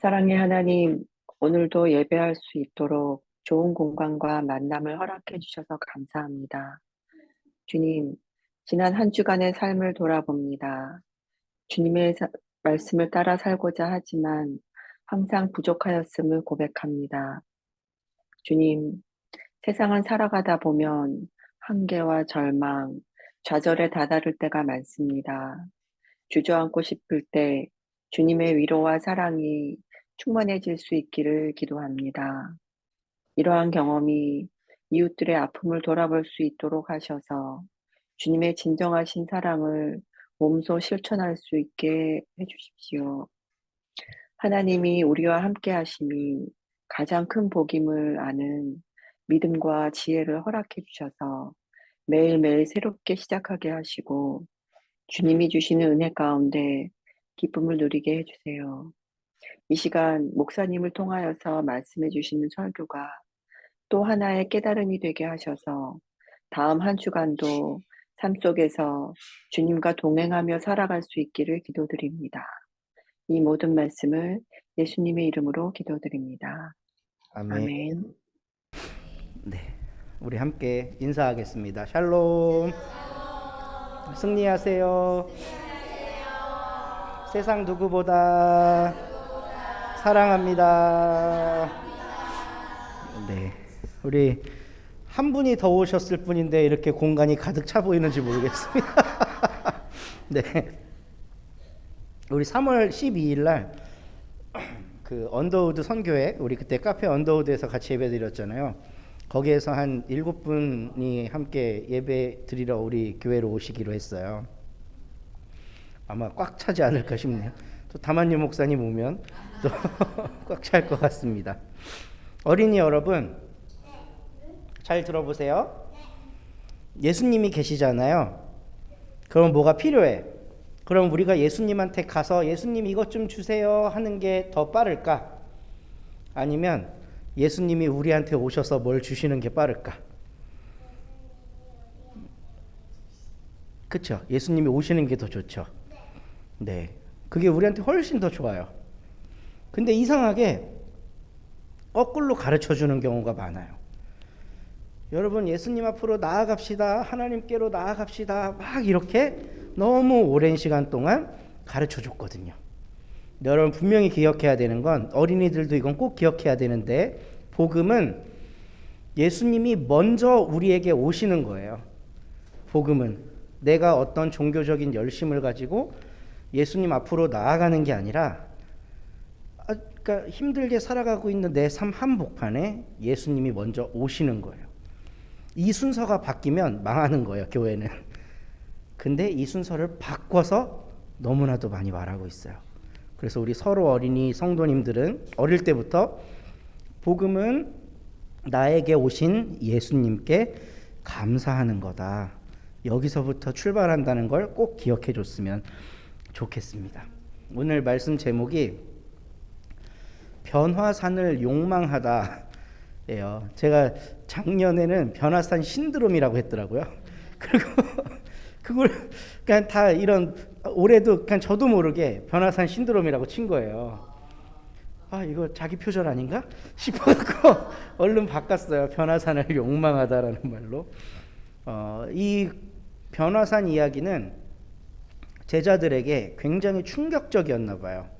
사랑의 하나님, 오늘도 예배할 수 있도록 좋은 공간과 만남을 허락해 주셔서 감사합니다. 주님, 지난 한 주간의 삶을 돌아봅니다. 주님의 사- 말씀을 따라 살고자 하지만 항상 부족하였음을 고백합니다. 주님, 세상은 살아가다 보면 한계와 절망, 좌절에 다다를 때가 많습니다. 주저앉고 싶을 때 주님의 위로와 사랑이 충만해질 수 있기를 기도합니다. 이러한 경험이 이웃들의 아픔을 돌아볼 수 있도록 하셔서 주님의 진정하신 사랑을 몸소 실천할 수 있게 해주십시오. 하나님이 우리와 함께 하심이 가장 큰 복임을 아는 믿음과 지혜를 허락해 주셔서 매일매일 새롭게 시작하게 하시고 주님이 주시는 은혜 가운데 기쁨을 누리게 해주세요. 이 시간 목사님을 통하여서 말씀해 주시는 설교가 또 하나의 깨달음이 되게 하셔서 다음 한 주간도 삶 속에서 주님과 동행하며 살아갈 수 있기를 기도드립니다. 이 모든 말씀을 예수님의 이름으로 기도드립니다. 아멘. 아멘. 네. 우리 함께 인사하겠습니다. 샬롬. 승리하세요. 세상 누구보다 사랑합니다. 네. 우리 한 분이 더 오셨을 뿐인데 이렇게 공간이 가득 차 보이는지 모르겠습니다. 네. 우리 3월 12일 날 그 언더우드 선교회 우리 그때 카페 언더우드에서 같이 예배 드렸잖아요. 거기에서 한 일곱 분이 함께 예배 드리러 우리 교회로 오시기로 했어요. 아마 꽉 차지 않을까 싶네요. 또 다만유 목사님 오면 또 꽉 찰 것 같습니다. 어린이 여러분 잘 들어보세요. 예수님이 계시잖아요. 그럼 뭐가 필요해? 그럼 우리가 예수님한테 가서 예수님 이것 좀 주세요 하는 게 더 빠를까? 아니면 예수님이 우리한테 오셔서 뭘 주시는 게 빠를까? 그쵸? 예수님이 오시는 게 더 좋죠. 네. 그게 우리한테 훨씬 더 좋아요. 근데 이상하게 거꾸로 가르쳐 주는 경우가 많아요. 여러분 예수님 앞으로 나아갑시다. 하나님께로 나아갑시다. 막 이렇게 너무 오랜 시간 동안 가르쳐 줬거든요. 여러분 분명히 기억해야 되는 건 어린이들도 이건 꼭 기억해야 되는데 복음은 예수님이 먼저 우리에게 오시는 거예요. 복음은 내가 어떤 종교적인 열심을 가지고 예수님 앞으로 나아가는 게 아니라 아, 그러니까 힘들게 살아가고 있는 내 삶 한복판에 예수님이 먼저 오시는 거예요. 이 순서가 바뀌면 망하는 거예요, 교회는. 근데 이 순서를 바꿔서 너무나도 많이 말하고 있어요. 그래서 우리 서로 어린이 성도님들은 어릴 때부터 복음은 나에게 오신 예수님께 감사하는 거다. 여기서부터 출발한다는 걸 꼭 기억해 줬으면 좋겠습니다. 오늘 말씀 제목이 변화산을 욕망하다예요. 제가 작년에는 변화산 신드롬이라고 했더라고요. 그리고 그걸 그냥 다 이런 올해도 그냥 저도 모르게 변화산 신드롬이라고 친 거예요. 아 이거 자기 표절 아닌가 싶어갖고 얼른 바꿨어요. 변화산을 욕망하다라는 말로. 어, 이 변화산 이야기는 제자들에게 굉장히 충격적이었나 봐요.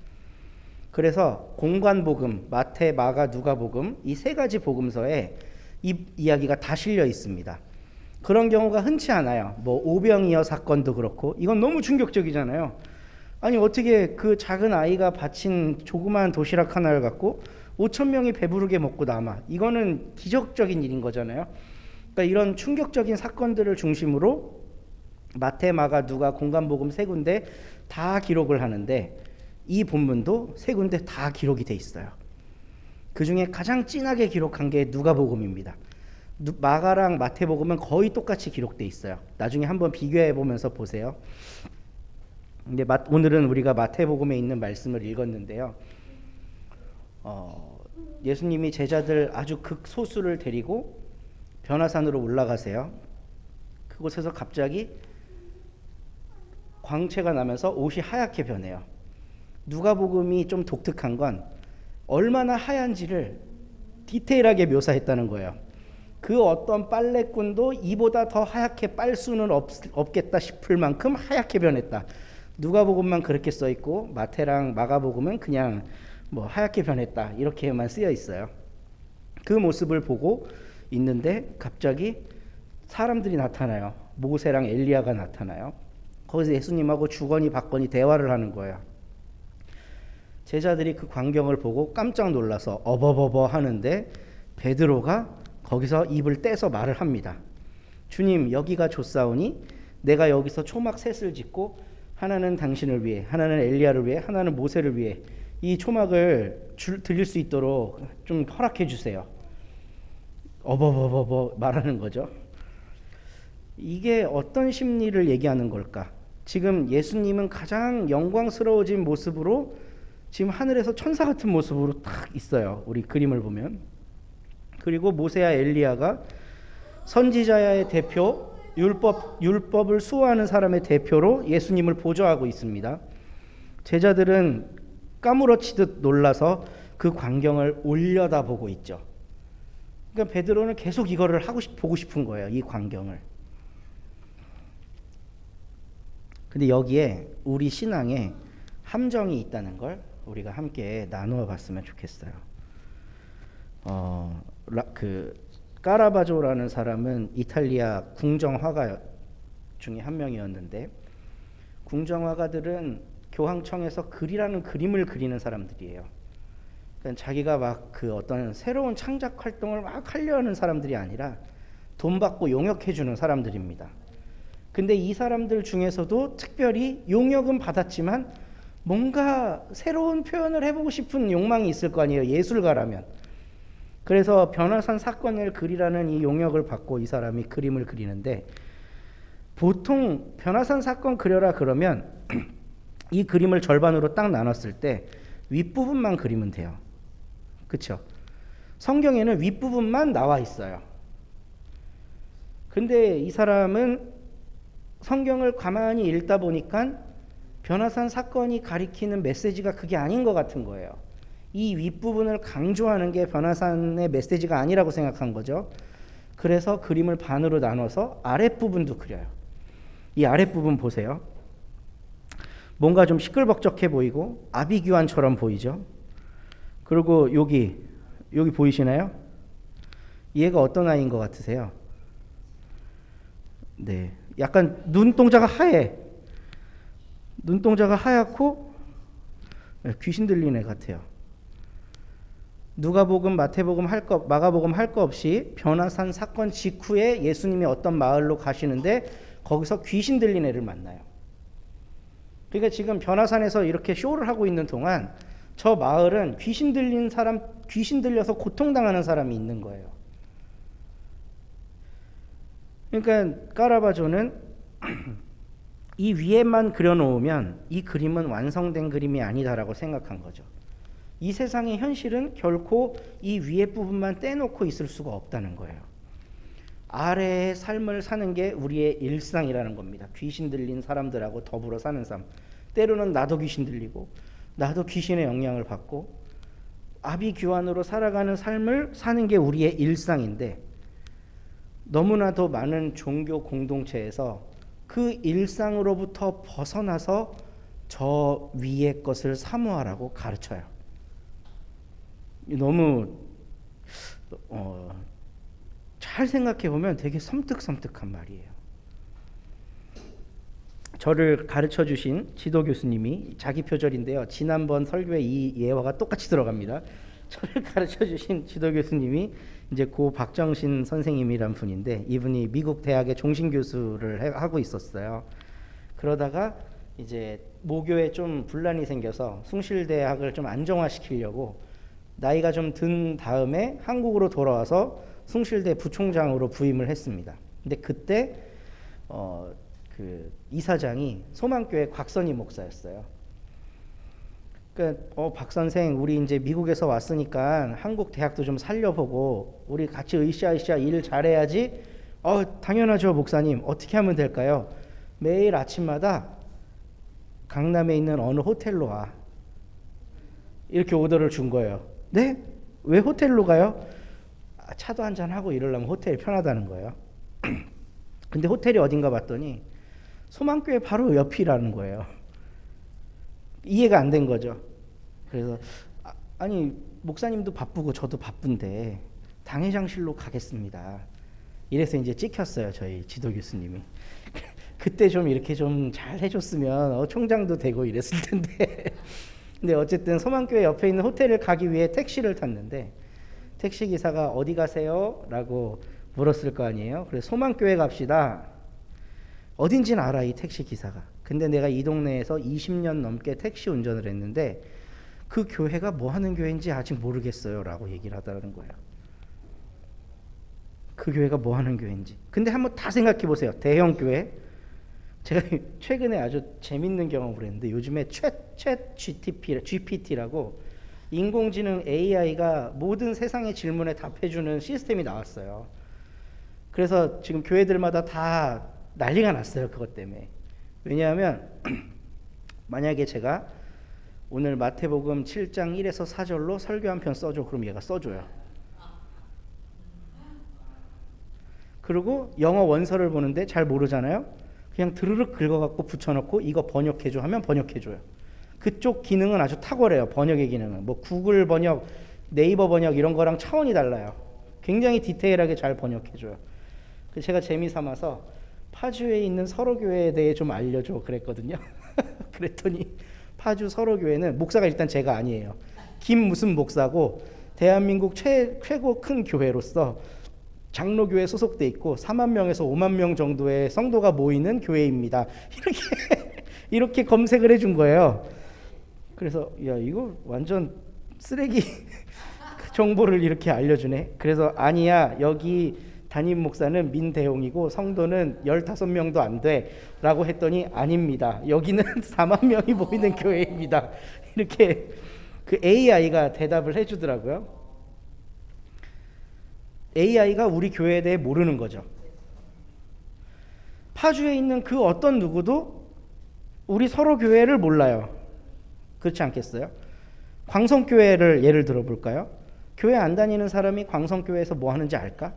그래서 공관복음, 마태, 마가, 누가복음 이 세 가지 복음서에 이 이야기가 다 실려 있습니다. 그런 경우가 흔치 않아요. 뭐 오병이어 사건도 그렇고 이건 너무 충격적이잖아요. 아니 어떻게 그 작은 아이가 바친 조그마한 도시락 하나를 갖고 5천 명이 배부르게 먹고 남아. 이거는 기적적인 일인 거잖아요. 그러니까 이런 충격적인 사건들을 중심으로 마태, 마가, 누가, 공간복음 세 군데 다 기록을 하는데 이 본문도 세 군데 다 기록이 돼 있어요. 그 중에 가장 진하게 기록한 게 누가복음입니다. 마가랑 마태복음은 거의 똑같이 기록돼 있어요. 나중에 한번 비교해 보면서 보세요. 근데 오늘은 우리가 마태복음에 있는 말씀을 읽었는데요. 어, 예수님이 제자들 아주 극소수를 데리고 변화산으로 올라가세요. 그곳에서 갑자기 광채가 나면서 옷이 하얗게 변해요. 누가복음이 좀 독특한 건 얼마나 하얀지를 디테일하게 묘사했다는 거예요. 그 어떤 빨래꾼도 이보다 더 하얗게 빨 수는 없, 없겠다 싶을 만큼 하얗게 변했다. 누가복음만 그렇게 써 있고 마태랑 마가복음은 그냥 뭐 하얗게 변했다 이렇게만 쓰여 있어요. 그 모습을 보고 있는데 갑자기 사람들이 나타나요. 모세랑 엘리야가 나타나요. 거기서 예수님하고 주거니 받거니 대화를 하는 거예요. 제자들이 그 광경을 보고 깜짝 놀라서 어버버버 하는데 베드로가 거기서 입을 떼서 말을 합니다. 주님 여기가 좋사오니 내가 여기서 초막 셋을 짓고 하나는 당신을 위해 하나는 엘리야를 위해 하나는 모세를 위해 이 초막을 줄, 드릴 수 있도록 좀 허락해 주세요. 어버버버버 말하는 거죠. 이게 어떤 심리를 얘기하는 걸까? 지금 예수님은 가장 영광스러워진 모습으로 지금 하늘에서 천사 같은 모습으로 딱 있어요. 우리 그림을 보면. 그리고 모세야 엘리야가 선지자의 대표 율법 율법을 수호하는 사람의 대표로 예수님을 보조하고 있습니다. 제자들은 까무러치듯 놀라서 그 광경을 올려다 보고 있죠. 그러니까 베드로는 계속 이거를 하고 싶, 보고 싶은 거예요. 이 광경을. 근데 여기에 우리 신앙에 함정이 있다는 걸 우리가 함께 나누어 봤으면 좋겠어요. 어, 라, 그 까라바조라는 사람은 이탈리아 궁정 화가 중에 한 명이었는데 궁정 화가들은 교황청에서 글이라는 그림을 그리는 사람들이에요. 그러니까 자기가 막 그 어떤 새로운 창작 활동을 막 하려는 사람들이 아니라 돈 받고 용역해 주는 사람들입니다. 근데 이 사람들 중에서도 특별히 용역은 받았지만 뭔가 새로운 표현을 해보고 싶은 욕망이 있을 거 아니에요. 예술가라면. 그래서 변화산 사건을 그리라는 이 용역을 받고 이 사람이 그림을 그리는데 보통 변화산 사건 그려라 그러면 이 그림을 절반으로 딱 나눴을 때 윗부분만 그리면 돼요. 그렇죠? 성경에는 윗부분만 나와 있어요. 근데 이 사람은 성경을 가만히 읽다 보니까 변화산 사건이 가리키는 메시지가 그게 아닌 것 같은 거예요. 이 윗부분을 강조하는 게 변화산의 메시지가 아니라고 생각한 거죠. 그래서 그림을 반으로 나눠서 아랫부분도 그려요. 이 아랫부분 보세요. 뭔가 좀 시끌벅적해 보이고 아비규환처럼 보이죠. 그리고 여기 여기 보이시나요? 얘가 어떤 아이인 것 같으세요? 네, 약간 눈동자가 하얘. 눈동자가 하얗고 네, 귀신 들린 애 같아요. 누가복음, 마태복음 할 거, 마가복음 할거 없이 변화산 사건 직후에 예수님이 어떤 마을로 가시는데 거기서 귀신 들린 애를 만나요. 그러니까 지금 변화산에서 이렇게 쇼를 하고 있는 동안 저 마을은 귀신 들린 사람, 귀신 들려서 고통당하는 사람이 있는 거예요. 그러니까 까라바조는 이 위에만 그려놓으면 이 그림은 완성된 그림이 아니다라고 생각한 거죠. 이 세상의 현실은 결코 이 위에 부분만 떼놓고 있을 수가 없다는 거예요. 아래의 삶을 사는 게 우리의 일상이라는 겁니다. 귀신 들린 사람들하고 더불어 사는 삶. 때로는 나도 귀신 들리고 나도 귀신의 영향을 받고 아비규환으로 살아가는 삶을 사는 게 우리의 일상인데 너무나도 많은 종교 공동체에서 그 일상으로부터 벗어나서 저 위의 것을 사모하라고 가르쳐요. 너무 어, 잘 생각해 보면 되게 섬뜩섬뜩한 말이에요. 저를 가르쳐 주신 지도 교수님이 자기 표절인데요. 지난번 설교에 이 예화가 똑같이 들어갑니다. 저를 가르쳐 주신 지도 교수님이 이제 고 박정신 선생님이란 분인데 이분이 미국 대학의 종신 교수를 해, 하고 있었어요. 그러다가 이제 모교에 좀 분란이 생겨서 숭실대학을 좀 안정화시키려고 나이가 좀 든 다음에 한국으로 돌아와서 숭실대 부총장으로 부임을 했습니다. 근데 그때 어, 그 이사장이 소망교회 곽선희 목사였어요. 그러니까 어, 박 선생 우리 이제 미국에서 왔으니까 한국 대학도 좀 살려보고 우리 같이 으쌰으쌰 일 잘해야지. 어 당연하죠 목사님 어떻게 하면 될까요? 매일 아침마다 강남에 있는 어느 호텔로 와 이렇게 오더를 준 거예요. 네? 왜 호텔로 가요? 아, 차도 한잔 하고 이러려면 호텔이 편하다는 거예요. 근데 호텔이 어딘가 봤더니 소망교회 바로 옆이라는 거예요. 이해가 안 된 거죠. 그래서 아, 아니 목사님도 바쁘고 저도 바쁜데 당회장실로 가겠습니다. 이래서 이제 찍혔어요 저희 지도 교수님이. 그때 좀 이렇게 좀 잘 해줬으면 어, 총장도 되고 이랬을 텐데. 근데 어쨌든 소망교회 옆에 있는 호텔을 가기 위해 택시를 탔는데 택시 기사가 어디 가세요?라고 물었을 거 아니에요. 그래서 소망교회 갑시다. 어딘지는 알아 이 택시 기사가. 근데 내가 이 동네에서 20년 넘게 택시 운전을 했는데 그 교회가 뭐 하는 교회인지 아직 모르겠어요 라고 얘기를 하더라는 거예요. 그 교회가 뭐 하는 교회인지. 근데 한번 다 생각해 보세요. 대형 교회. 제가 최근에 아주 재밌는 경험을 했는데 요즘에 챗, 챗 GTP, GPT라고 인공지능 AI가 모든 세상의 질문에 답해주는 시스템이 나왔어요. 그래서 지금 교회들마다 다 난리가 났어요. 그것 때문에. 왜냐하면 만약에 제가 오늘 마태복음 7장 1에서 4절로 설교 한 편 써줘. 그럼 얘가 써줘요. 그리고 영어 원서를 보는데 잘 모르잖아요. 그냥 드르륵 긁어갖고 붙여놓고 이거 번역해줘 하면 번역해줘요. 그쪽 기능은 아주 탁월해요. 번역의 기능은. 뭐 구글 번역, 네이버 번역 이런 거랑 차원이 달라요. 굉장히 디테일하게 잘 번역해줘요. 그 제가 재미 삼아서 파주에 있는 서로교회에 대해 좀 알려줘 그랬거든요. 그랬더니 파주 서로교회는 목사가 일단 제가 아니에요. 김 무슨 목사고 대한민국 최, 최고 큰 교회로서 장로교회 소속돼 있고 4만 명에서 5만 명 정도의 성도가 모이는 교회입니다. 이렇게 이렇게 검색을 해준 거예요. 그래서 야 이거 완전 쓰레기 정보를 이렇게 알려주네. 그래서 아니야 여기 담임 목사는 민대용이고 성도는 15명도 안 돼라고 했더니 아닙니다. 여기는 4만 명이 모이는 교회입니다. 이렇게 그 AI가 대답을 해 주더라고요. AI가 우리 교회에 대해 모르는 거죠. 파주에 있는 그 어떤 누구도 우리 서로 교회를 몰라요. 그렇지 않겠어요? 광성교회를 예를 들어 볼까요? 교회 안 다니는 사람이 광성교회에서 뭐 하는지 알까?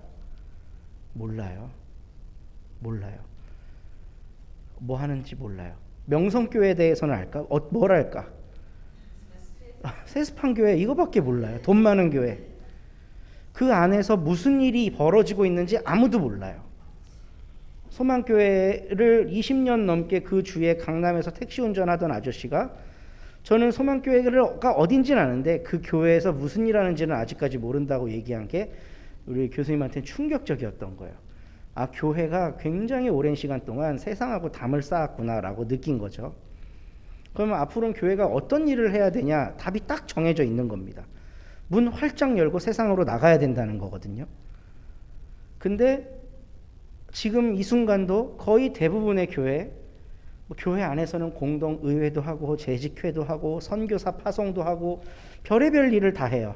몰라요. 몰라요. 뭐 하는지 몰라요. 명성교회에 대해서는 알까? 어, 뭘 알까? 아, 세스판 교회 이거밖에 몰라요. 돈 많은 교회. 그 안에서 무슨 일이 벌어지고 있는지 아무도 몰라요. 소망교회를 20년 넘게 그 주에 강남에서 택시 운전하던 아저씨가 저는 소망교회가 어딘지는 아는데 그 교회에서 무슨 일 하는지는 아직까지 모른다고 얘기한 게 우리 교수님한테는 충격적이었던 거예요. 아, 교회가 굉장히 오랜 시간 동안 세상하고 담을 쌓았구나라고 느낀 거죠. 그러면 앞으로는 교회가 어떤 일을 해야 되냐? 답이 딱 정해져 있는 겁니다. 문 활짝 열고 세상으로 나가야 된다는 거거든요. 근데 지금 이 순간도 거의 대부분의 교회, 뭐 교회 안에서는 공동 의회도 하고 재직회도 하고 선교사 파송도 하고 별의별 일을 다 해요.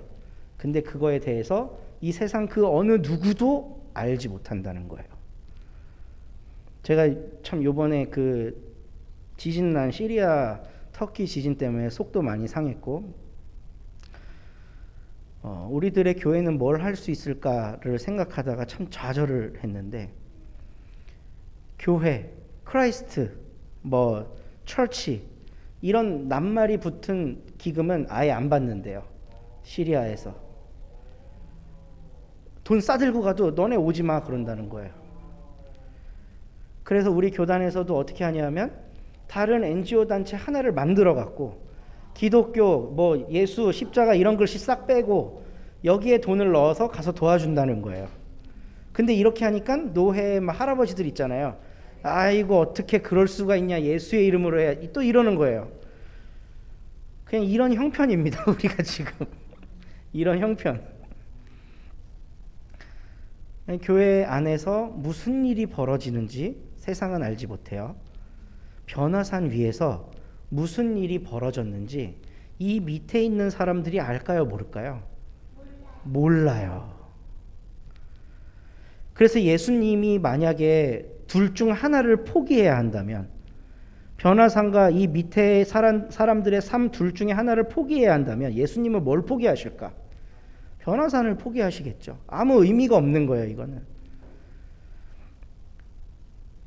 근데 그거에 대해서 이 세상 그 어느 누구도 알지 못한다는 거예요. 제가 참 요번에 그 지진 난 시리아 터키 지진 때문에 속도 많이 상했고 어, 우리들의 교회는 뭘 할 수 있을까를 생각하다가 참 좌절을 했는데 교회, 크라이스트, 뭐 철치 이런 낱말이 붙은 기금은 아예 안 받는데요. 시리아에서 돈 싸들고 가도 너네 오지 마 그런다는 거예요. 그래서 우리 교단에서도 어떻게 하냐면 다른 NGO 단체 하나를 만들어 갖고 기독교 뭐 예수 십자가 이런 글씨 싹 빼고 여기에 돈을 넣어서 가서 도와준다는 거예요. 근데 이렇게 하니까 노회 막 할아버지들 있잖아요. 아이고 어떻게 그럴 수가 있냐 예수의 이름으로 해야 또 이러는 거예요. 그냥 이런 형편입니다 우리가 지금 이런 형편. 교회 안에서 무슨 일이 벌어지는지 세상은 알지 못해요. 변화산 위에서 무슨 일이 벌어졌는지 이 밑에 있는 사람들이 알까요, 모를까요? 몰라요. 그래서 예수님이 만약에 둘 중 하나를 포기해야 한다면 변화산과 이 밑에 사람, 사람들의 삶 둘 중에 하나를 포기해야 한다면 예수님은 뭘 포기하실까? 변화산을 포기하시겠죠. 아무 의미가 없는 거예요, 이거는.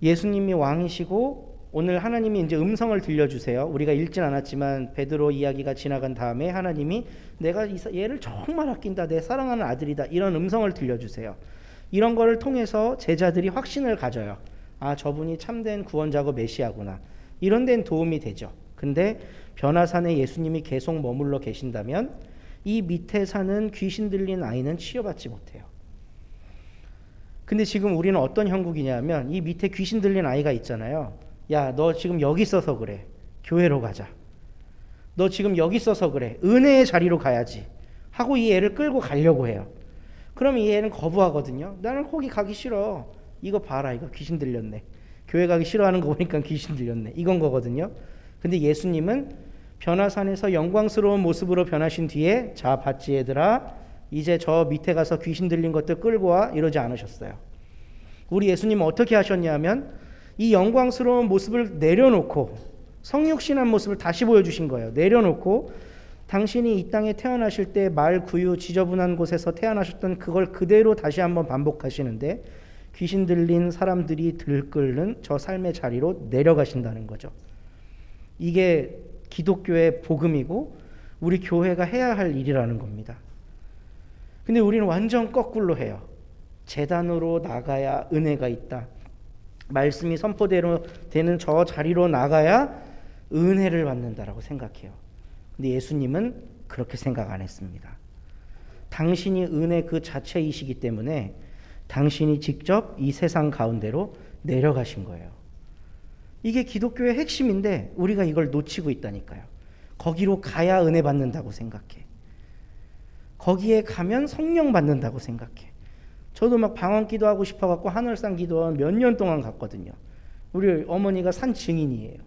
예수님이 왕이시고 오늘 하나님이 이제 음성을 들려주세요. 우리가 읽진 않았지만 베드로 이야기가 지나간 다음에 하나님이 내가 얘를 정말 아낀다, 내 사랑하는 아들이다 이런 음성을 들려주세요. 이런 거를 통해서 제자들이 확신을 가져요. 아 저분이 참된 구원자고 메시아구나. 이런 데는 도움이 되죠. 근데 변화산에 예수님이 계속 머물러 계신다면 이 밑에 사는 귀신 들린 아이는 치유받지 못해요. 근데 지금 우리는 어떤 형국이냐면 이 밑에 귀신 들린 아이가 있잖아요. 야, 너 지금 여기 있어서 그래. 교회로 가자. 너 지금 여기 있어서 그래. 은혜의 자리로 가야지. 하고 이 애를 끌고 가려고 해요. 그럼 이 애는 거부하거든요. 나는 거기 가기 싫어. 이거 봐라. 이거 귀신 들렸네. 교회 가기 싫어하는 거 보니까 귀신 들렸네. 이건 거거든요. 근데 예수님은 변화산에서 영광스러운 모습으로 변하신 뒤에 자 봤지 얘들아 이제 저 밑에 가서 귀신 들린 것들 끌고 와 이러지 않으셨어요. 우리 예수님은 어떻게 하셨냐면 이 영광스러운 모습을 내려놓고 성육신한 모습을 다시 보여주신 거예요. 내려놓고 당신이 이 땅에 태어나실 때 말 구유 지저분한 곳에서 태어나셨던 그걸 그대로 다시 한번 반복하시는데 귀신 들린 사람들이 들끓는 저 삶의 자리로 내려가신다는 거죠. 이게 기독교의 복음이고 우리 교회가 해야 할 일이라는 겁니다. 근데 우리는 완전 거꾸로 해요. 재단으로 나가야 은혜가 있다. 말씀이 선포대로 되는 저 자리로 나가야 은혜를 받는다라고 생각해요. 근데 예수님은 그렇게 생각 안 했습니다. 당신이 은혜 그 자체이시기 때문에 당신이 직접 이 세상 가운데로 내려가신 거예요. 이게 기독교의 핵심인데 우리가 이걸 놓치고 있다니까요. 거기로 가야 은혜 받는다고 생각해. 거기에 가면 성령 받는다고 생각해. 저도 막 방언 기도하고 싶어갖고 하늘산 기도원 몇 년 동안 갔거든요. 우리 어머니가 산 증인이에요.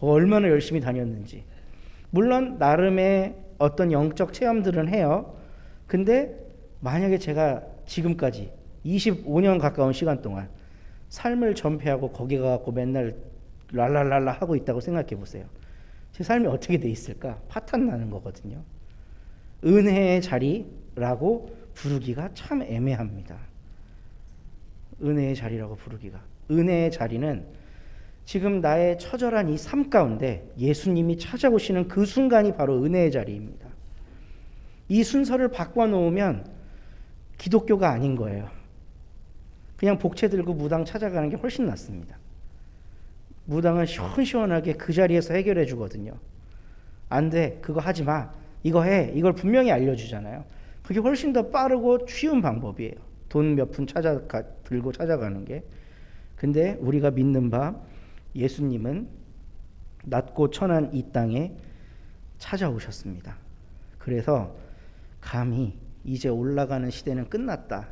얼마나 열심히 다녔는지. 물론 나름의 어떤 영적 체험들은 해요. 근데 만약에 제가 지금까지 25년 가까운 시간 동안 삶을 전폐하고 거기 가갖고 맨날 랄랄랄라 하고 있다고 생각해 보세요. 제 삶이 어떻게 돼 있을까? 파탄 나는 거거든요. 은혜의 자리라고 부르기가 참 애매합니다. 은혜의 자리라고 부르기가. 은혜의 자리는 지금 나의 처절한 이 삶 가운데 예수님이 찾아오시는 그 순간이 바로 은혜의 자리입니다. 이 순서를 바꿔 놓으면 기독교가 아닌 거예요. 그냥 복채 들고 무당 찾아가는 게 훨씬 낫습니다. 무당은 시원시원하게 그 자리에서 해결해 주거든요. 안 돼. 그거 하지 마. 이거 해. 이걸 분명히 알려주잖아요. 그게 훨씬 더 빠르고 쉬운 방법이에요. 돈 몇 푼 찾아 들고 찾아가는 게. 근데 우리가 믿는 바 예수님은 낮고 천한 이 땅에 찾아오셨습니다. 그래서 감히 이제 올라가는 시대는 끝났다.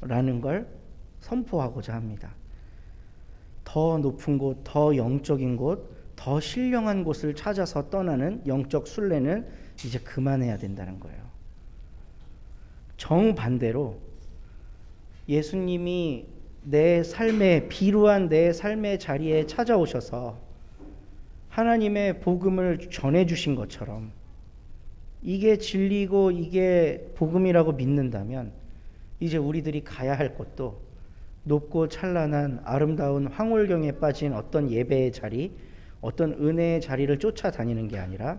라는 걸 선포하고자 합니다. 더 높은 곳, 더 영적인 곳, 더 신령한 곳을 찾아서 떠나는 영적 순례는 이제 그만해야 된다는 거예요. 정반대로 예수님이 내 삶의 비루한 내 삶의 자리에 찾아오셔서 하나님의 복음을 전해 주신 것처럼 이게 진리고 이게 복음이라고 믿는다면 이제 우리들이 가야 할 곳도 높고 찬란한 아름다운 황홀경에 빠진 어떤 예배의 자리, 어떤 은혜의 자리를 쫓아다니는 게 아니라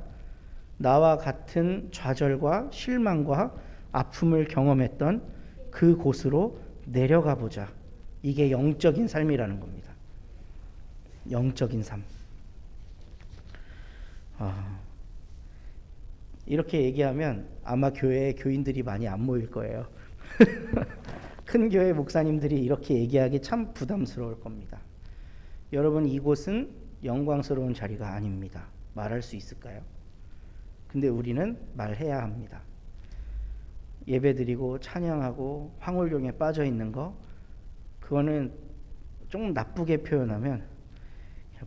나와 같은 좌절과 실망과 아픔을 경험했던 그 곳으로 내려가 보자. 이게 영적인 삶이라는 겁니다. 영적인 삶. 아, 이렇게 얘기하면 아마 교회에 교인들이 많이 안 모일 거예요. 큰 교회 목사님들이 이렇게 얘기하기 참 부담스러울 겁니다. 여러분 이곳은 영광스러운 자리가 아닙니다. 말할 수 있을까요? 근데 우리는 말해야 합니다. 예배드리고 찬양하고 황홀용에 빠져 있는 거 그거는 조금 나쁘게 표현하면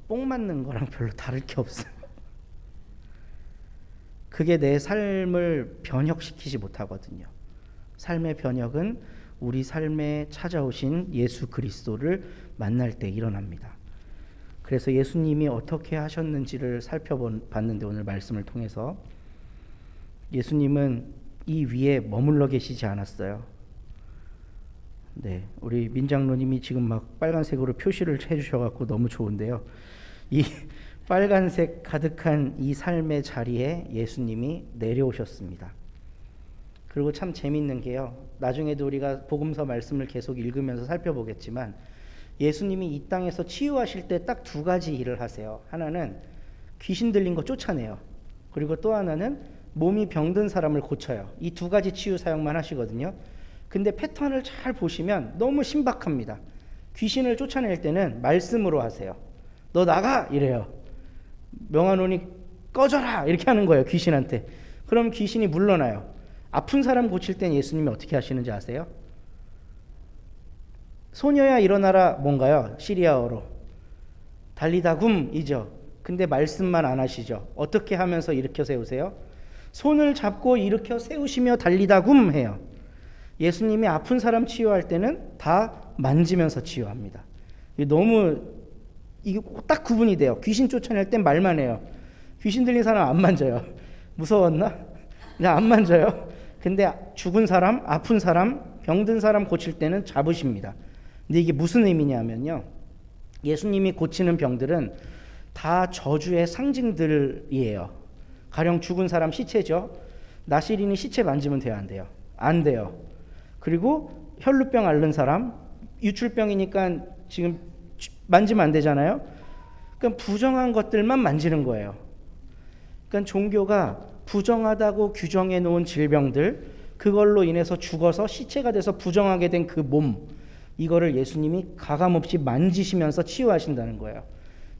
뽕 맞는 거랑 별로 다를 게 없어요. 그게 내 삶을 변혁시키지 못하거든요. 삶의 변혁은 우리 삶에 찾아오신 예수 그리스도를 만날 때 일어납니다. 그래서 예수님이 어떻게 하셨는지를 살펴봤는데 오늘 말씀을 통해서 예수님은 이 위에 머물러 계시지 않았어요. 네, 우리 민장로님이 지금 막 빨간색으로 표시를 해주셔갖고 너무 좋은데요. 이 빨간색 가득한 이 삶의 자리에 예수님이 내려오셨습니다. 그리고 참 재밌는 게요. 나중에도 우리가 복음서 말씀을 계속 읽으면서 살펴보겠지만 예수님이 이 땅에서 치유하실 때 딱 두 가지 일을 하세요. 하나는 귀신 들린 거 쫓아내요. 그리고 또 하나는 몸이 병든 사람을 고쳐요. 이 두 가지 치유 사역만 하시거든요. 근데 패턴을 잘 보시면 너무 신박합니다. 귀신을 쫓아낼 때는 말씀으로 하세요. 너 나가 이래요. 명하노니 꺼져라 이렇게 하는 거예요. 귀신한테. 그럼 귀신이 물러나요. 아픈 사람 고칠 땐 예수님이 어떻게 하시는지 아세요? 소녀야 일어나라 뭔가요? 시리아어로. 달리다굼이죠. 근데 말씀만 안 하시죠. 어떻게 하면서 일으켜 세우세요? 손을 잡고 일으켜 세우시며 달리다굼 해요. 예수님이 아픈 사람 치유할 때는 다 만지면서 치유합니다. 너무 이게 딱 구분이 돼요. 귀신 쫓아낼 땐 말만 해요. 귀신 들린 사람 안 만져요. 무서웠나? 그냥 안 만져요. 근데 죽은 사람, 아픈 사람, 병든 사람 고칠 때는 잡으십니다. 근데 이게 무슨 의미냐면요. 예수님이 고치는 병들은 다 저주의 상징들이에요. 가령 죽은 사람 시체죠. 나시린이 시체 만지면 돼요, 안 돼요? 안 돼요. 그리고 혈루병 앓는 사람, 유출병이니까 지금 만지면 안 되잖아요. 그러니까 부정한 것들만 만지는 거예요. 그러니까 종교가 부정하다고 규정해 놓은 질병들, 그걸로 인해서 죽어서 시체가 돼서 부정하게 된 그 몸, 이거를 예수님이 가감없이 만지시면서 치유하신다는 거예요.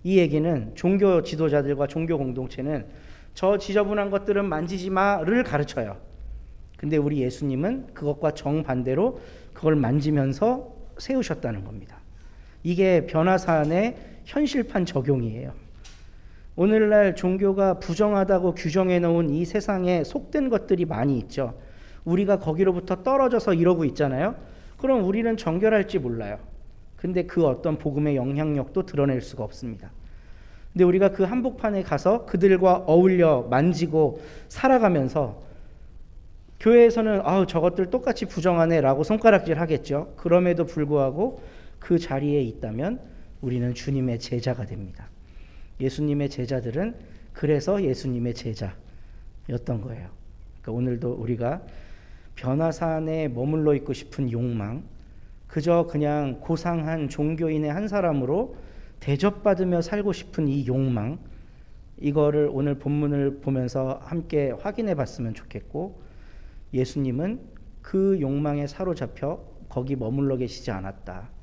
이 얘기는 종교 지도자들과 종교 공동체는 저 지저분한 것들은 만지지 마를 가르쳐요. 근데 우리 예수님은 그것과 정반대로 그걸 만지면서 세우셨다는 겁니다. 이게 변화사안의 현실판 적용이에요. 오늘날 종교가 부정하다고 규정해 놓은 이 세상에 속된 것들이 많이 있죠. 우리가 거기로부터 떨어져서 이러고 있잖아요. 그럼 우리는 정결할지 몰라요. 근데 그 어떤 복음의 영향력도 드러낼 수가 없습니다. 근데 우리가 그 한복판에 가서 그들과 어울려 만지고 살아가면서 교회에서는 아우 저것들 똑같이 부정하네라고 손가락질 하겠죠. 그럼에도 불구하고 그 자리에 있다면 우리는 주님의 제자가 됩니다. 예수님의 제자들은 그래서 예수님의 제자였던 거예요. 그러니까 오늘도 우리가 변화산에 머물러 있고 싶은 욕망, 그저 그냥 고상한 종교인의 한 사람으로 대접받으며 살고 싶은 이 욕망, 이거를 오늘 본문을 보면서 함께 확인해 봤으면 좋겠고, 예수님은 그 욕망에 사로잡혀 거기 머물러 계시지 않았다.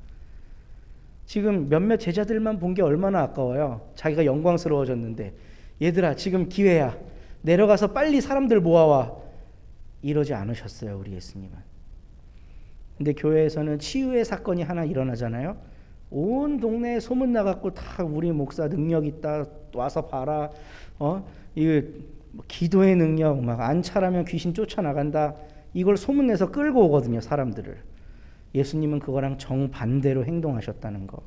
지금 몇몇 제자들만 본 게 얼마나 아까워요. 자기가 영광스러워졌는데, 얘들아, 지금 기회야. 내려가서 빨리 사람들 모아와. 이러지 않으셨어요, 우리 예수님은. 근데 교회에서는 치유의 사건이 하나 일어나잖아요. 온 동네에 소문 나갖고 다 우리 목사 능력 있다 와서 봐라. 어? 이 기도의 능력 막 안차라면 귀신 쫓아나간다. 이걸 소문내서 끌고 오거든요, 사람들을. 예수님은 그거랑 정반대로 행동하셨다는 거.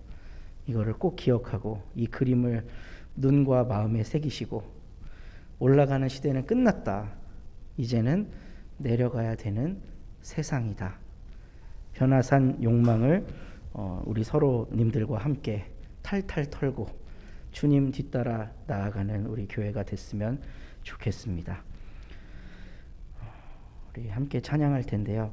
이거를 꼭 기억하고 이 그림을 눈과 마음에 새기시고 올라가는 시대는 끝났다. 이제는 내려가야 되는 세상이다. 변화산 욕망을 어, 우리 서로님들과 함께 탈탈 털고 주님 뒤따라 나아가는 우리 교회가 됐으면 좋겠습니다. 우리 함께 찬양할 텐데요.